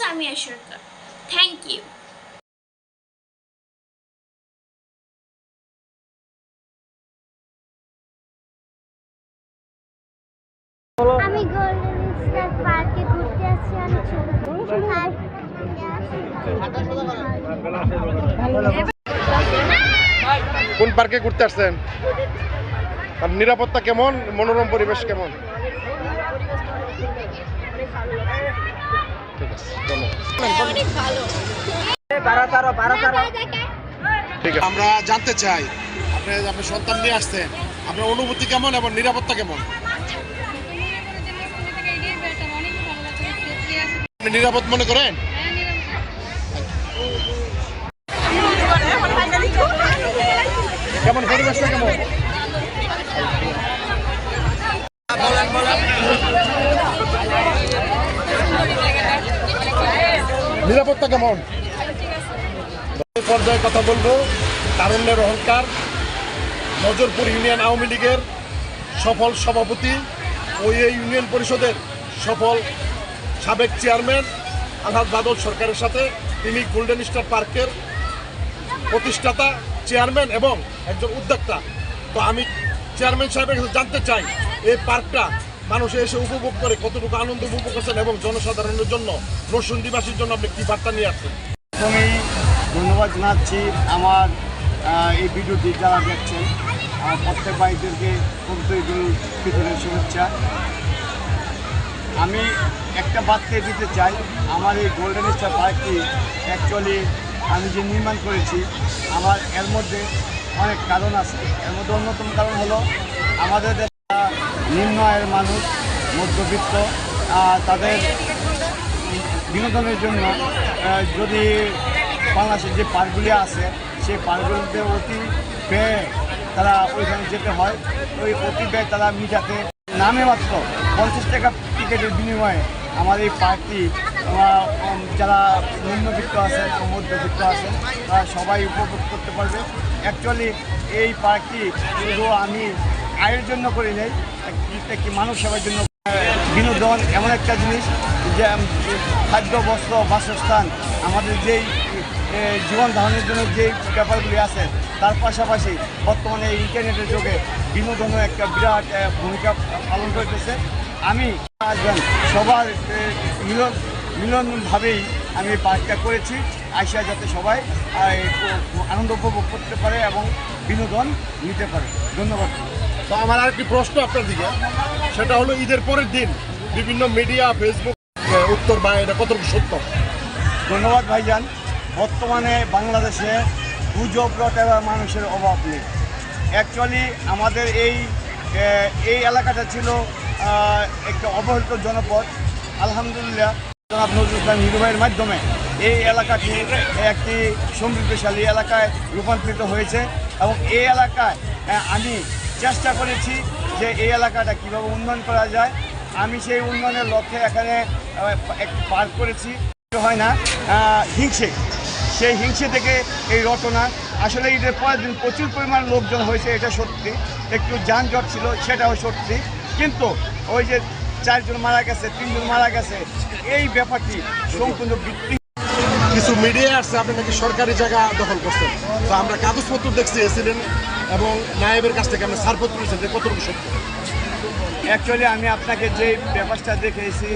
Samia Sarkar. Thank you আমি golden star পার্কে ঘুরতে আসছি অনেক ছোট আর কোন পার্কে ঘুরতে আসছেন? আর নিরাপত্তা কেমন? মনোরম পরিবেশ কেমন? অনেক ভালো। আমরা জানতে চাই আপনি আপনার সন্তান নিয়ে আসছেন আপনার অনুভূতি কেমন এবং নিরাপত্তা কেমন? আপনি নিরাপদ মনে করেন? কেমন পরিবেশটা কেমন? নিরাপত্তা কেমন? পর্যায়ে কথা বলব তারুণ্যের অহংকার, নজরপুর ইউনিয়ন আওয়ামী লীগের সফল সভাপতি ও এই ইউনিয়ন পরিষদের সফল সাবেক চেয়ারম্যান আলহাজ বাদল সরকারের সাথে, তিনি গোল্ডেন স্টার পার্কের প্রতিষ্ঠাতা, চেয়ারম্যান এবং একজন উদ্যোক্তা। তো আমি চেয়ারম্যান সাহেবের জানতে চাই, এই পার্কটা মানুষ এসে উপভোগ করে কতটুকু আনন্দ উপভোগ করছেন এবং জনসাধারণের জন্য নরসিংদীবাসীর জন্য আপনি কি বার্তা নিয়ে আসছেন? প্রথমেই ধন্যবাদ জানাচ্ছি আমার এই ভিডিওটি যারা দেখছেন, আমার প্রত্যেক ভাইদেরকে ফিতরের শুভেচ্ছা। আমি একটা বার্তা দিতে চাই, আমার এই গোল্ডেন স্টার পার্কটি অ্যাকচুয়ালি আমি যে নির্মাণ করেছি, আমার এর মধ্যে অনেক কারণ আছে। এর মধ্যে অন্যতম কারণ হলো আমাদের নিম্ন আয়ের মানুষ, মধ্যবিত্ত তাদের বিনোদনের জন্য যদি বাংলাদেশের যে পার্কগুলি আছে, সেই পার্কগুলিতে অতি ব্যয় তারা ওইখানে যেতে হয়। ওই অতি ব্যয় তারা মিটাতে নামে মাত্র পঞ্চাশ টাকা টিকিটের বিনিময়ে আমার এই পার্কটি যারা নিম্নবিত্ত আছেন ও মধ্যবিত্ত আছেন, তারা সবাই উপভোগ করতে পারবে। অ্যাকচুয়ালি এই পার্কটি শুধু আমি আয়ের জন্য করি নাই। এক- একটি মানুষ সেবার জন্য? বিনোদন এমন একটা জিনিস যে খাদ্য, বস্ত্র, বাসস্থান, আমাদের যেই জীবন ধারণের জন্য যে ব্যাপারগুলি আছে, তার পাশাপাশি বর্তমানে ইন্টারনেটের যুগে বিনোদনও একটা বিরাট ভূমিকা পালন করতেছে। আমি, আসবেন, সবার মিলন, মিলনভাবেই আমি এই পার্কটা করেছি। আইসা যাতে সবাই আনন্দ উপভোগ করতে পারে এবং বিনোদন নিতে পারে। ধন্যবাদ। তো আমার আরেকটি প্রশ্ন আপনার দিকে? সেটা হলো ঈদের পরের দিন বিভিন্ন মিডিয়া ফেসবুক উত্তর বা এটা কতটুকু সত্য? ধন্যবাদ ভাইজান। বর্তমানে বাংলাদেশে গুজব রটাবার মানুষের অভাব নেই। অ্যাকচুয়ালি আমাদের এই এই এলাকাটা ছিল একটা অবহেলিত জনপদ। আলহামদুলিল্লাহ, জনাব নজরুল ইসলাম হিরুভাইয়ের মাধ্যমে এই এলাকাটি একটি সমৃদ্ধশালী এলাকায় রূপান্তরিত হয়েছে এবং এই এলাকায় আমি চেষ্টা করেছি যে এই এলাকাটা কীভাবে উন্নয়ন করা যায়। আমি সেই উন্নয়নের লক্ষ্যে এখানে পার্ক করেছি। হয় না হিংসে। সেই হিংসে থেকে এই রটনা। আসলে ঈদের পরের দিন প্রচুর পরিমাণ লোকজন হয়েছে, এটা সত্যি। একটু যানজট ছিল, সেটাও সত্যি। কিন্তু ওই যে চারজন মারা গেছে, তিনজন মারা গেছে, এই ব্যাপারটি সম্পূর্ণ ভিত্তি কিছু মিডিয়া আসছে, আপনি নাকি সরকারি জায়গা দখল করছেন। তো আমরা কাগজপত্র দেখছি এসিডেন্ট এবং নায়েবের কাছ থেকে আমরা ছাড়পত্র নিয়েছি, যে কতটুকু সত্য? অ্যাকচুয়ালি আমি আপনাকে যে পেপারটা দেখেছি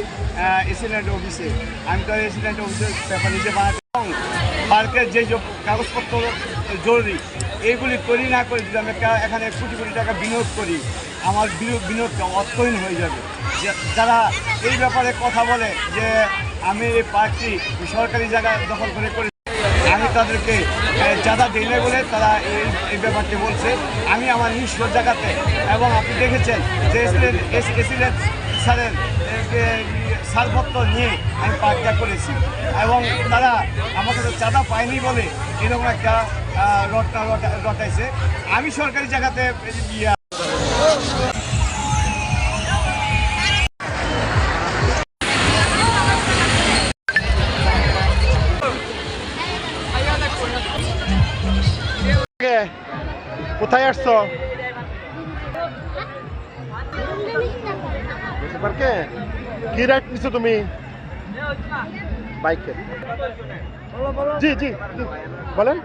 এসিডেন্ট অফিসে আমি তো এসিডেন্ট অফিসের পেপার নিজে বানাতে এবং পার্কের যে কাগজপত্র জরুরি এইগুলি তৈরি না করে যদি আমি এখানে কোটি কোটি টাকা বিনিয়োগ করি, আমার বিনিয়োগ বিনিয়োগটা অর্থহীন হয়ে যাবে। যারা এই ব্যাপারে কথা বলে, যে আমি এই পার্কটি সরকারি জায়গা দখল করে করে। আমি তাদেরকে চাঁদা দিই না বলে তারা এই এই ব্যাপারটি বলছে। আমি আমার নিঃস্ব জায়গাতে, এবং আপনি দেখেছেন যে এসিলেন স্যারের ছাড়পত্র নিয়ে আমি পার্কটা করেছি। এবং তারা আমার কাছে চাঁদা পায়নি বলে এরকম একটা রটনা রটা- রটাইছে। আমি সরকারি জায়গাতে কোথায় আসছো? পার্কে? কি রাইট নিছো তুমি? বাইকের জি জি জি বলেন।